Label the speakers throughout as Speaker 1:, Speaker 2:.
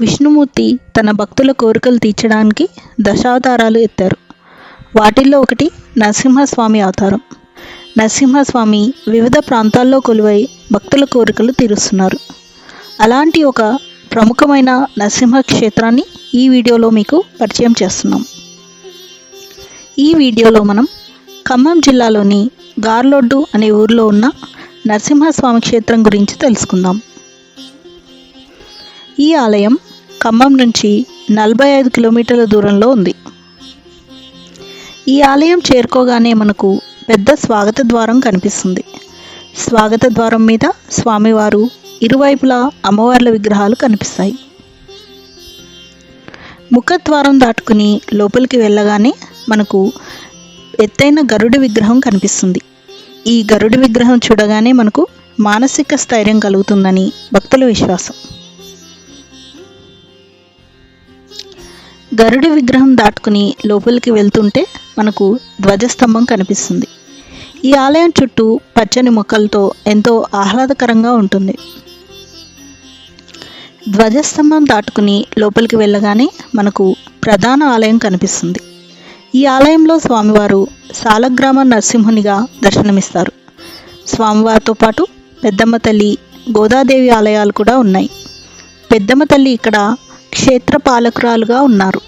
Speaker 1: విష్ణుమూర్తి తన భక్తుల కోరికలు తీర్చడానికి దశావతారాలు ఎత్తారు. వాటిల్లో ఒకటి నరసింహస్వామి అవతారం. నరసింహస్వామి వివిధ ప్రాంతాల్లో కొలువై భక్తుల కోరికలు తీరుస్తున్నారు. అలాంటి ఒక ప్రముఖమైన నరసింహ క్షేత్రాన్ని ఈ వీడియోలో మీకు పరిచయం చేస్తున్నాం. ఈ వీడియోలో మనం ఖమ్మం జిల్లాలోని గార్లొడ్డు అనే ఊరిలో ఉన్న నరసింహస్వామి క్షేత్రం గురించి తెలుసుకుందాం. ఈ ఆలయం ఖమ్మం నుంచి నలభై ఐదు కిలోమీటర్ల దూరంలో ఉంది. ఈ ఆలయం చేరుకోగానే మనకు పెద్ద స్వాగత ద్వారం కనిపిస్తుంది. స్వాగత ద్వారం మీద స్వామివారు ఇరువైపులా అమ్మవార్ల విగ్రహాలు కనిపిస్తాయి. ముఖద్వారం దాటుకుని లోపలికి వెళ్ళగానే మనకు ఎత్తైన గరుడి విగ్రహం కనిపిస్తుంది. ఈ గరుడి విగ్రహం చూడగానే మనకు మానసిక స్థైర్యం కలుగుతుందని భక్తుల విశ్వాసం. గరుడి విగ్రహం దాటుకుని లోపలికి వెళ్తుంటే మనకు ధ్వజస్తంభం కనిపిస్తుంది. ఈ ఆలయం చుట్టూ పచ్చని మొక్కలతో ఎంతో ఆహ్లాదకరంగా ఉంటుంది. ధ్వజస్తంభం దాటుకుని లోపలికి వెళ్ళగానే మనకు ప్రధాన ఆలయం కనిపిస్తుంది. ఈ ఆలయంలో స్వామివారు సాలగ్రామ నరసింహునిగా దర్శనమిస్తారు. స్వామివారితో పాటు పెద్దమ్మ తల్లి గోదాదేవి ఆలయాలు కూడా ఉన్నాయి. పెద్దమ్మ తల్లి ఇక్కడ క్షేత్ర పాలకురాలుగా ఉన్నారు.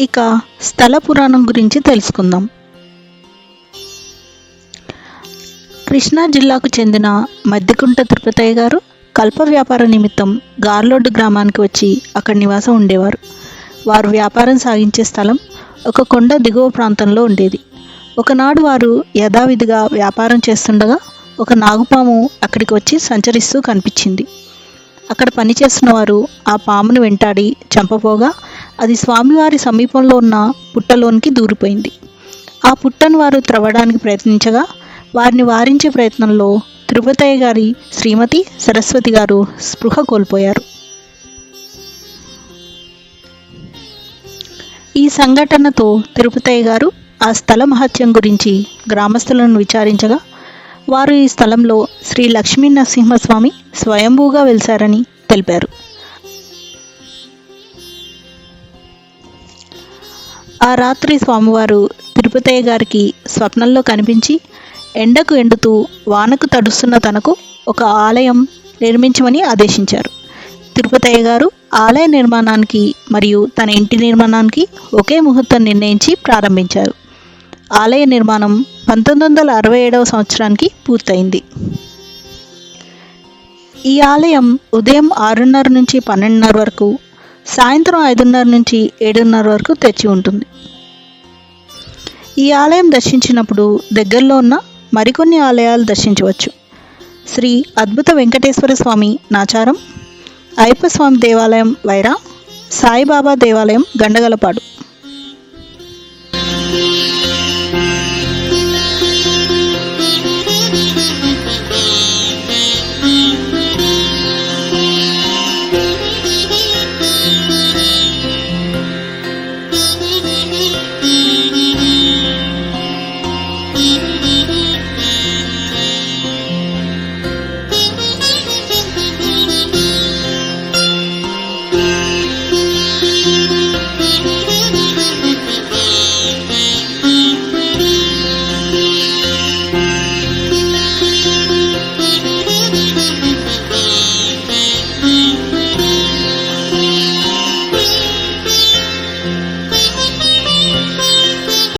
Speaker 1: ఇక స్థల పురాణం గురించి తెలుసుకుందాం. కృష్ణా జిల్లాకు చెందిన మద్దికుంట తిరుపతయ్య గారు కల్ప వ్యాపార నిమిత్తం గార్లోడ్ గ్రామానికి వచ్చి అక్కడ నివాసం ఉండేవారు. వారు వ్యాపారం సాగించే స్థలం ఒక కొండ దిగువ ప్రాంతంలో ఉండేది. ఒకనాడు వారు యథావిధిగా వ్యాపారం చేస్తుండగా ఒక నాగుపాము అక్కడికి వచ్చి సంచరిస్తూ కనిపించింది. అక్కడ పనిచేస్తున్న వారు ఆ పామును వెంటాడి చంపపోగా అది స్వామివారి సమీపంలో ఉన్న పుట్టలోనికి దూరిపోయింది. ఆ పుట్టను వారు త్రవ్వడానికి ప్రయత్నించగా వారిని వారించే ప్రయత్నంలో తిరుపతయ్య గారి శ్రీమతి సరస్వతి గారు స్పృహ కోల్పోయారు. ఈ సంఘటనతో తిరుపతయ్య గారు ఆ స్థల మహత్యం గురించి గ్రామస్తులను విచారించగా వారు ఈ స్థలంలో శ్రీ లక్ష్మీ నరసింహస్వామి స్వయంభూగా వెలిశారని తెలిపారు. ఆ రాత్రి స్వామివారు తిరుపతయ్య గారికి స్వప్నంలో కనిపించి ఎండకు ఎండుతూ వానకు తడుస్తున్న తనకు ఒక ఆలయం నిర్మించమని ఆదేశించారు. తిరుపతయ్య గారు ఆలయ నిర్మాణానికి మరియు తన ఇంటి నిర్మాణానికి ఒకే ముహూర్తం నిర్ణయించి ప్రారంభించారు. ఆలయ నిర్మాణం పంతొమ్మిది వందల అరవై ఏడవ సంవత్సరానికి పూర్తయింది. ఈ ఆలయం ఉదయం ఆరున్నర నుంచి పన్నెండున్నర వరకు సాయంత్రం ఐదున్నర నుంచి ఏడున్నర వరకు తెచ్చి ఉంటుంది. ఈ ఆలయం దర్శించినప్పుడు దగ్గరలో ఉన్న మరికొన్ని ఆలయాలు దర్శించవచ్చు. శ్రీ అద్భుత వెంకటేశ్వర స్వామి నాచారం అయ్యప్ప స్వామి దేవాలయం వైరా సాయిబాబా దేవాలయం గండగలపాడు.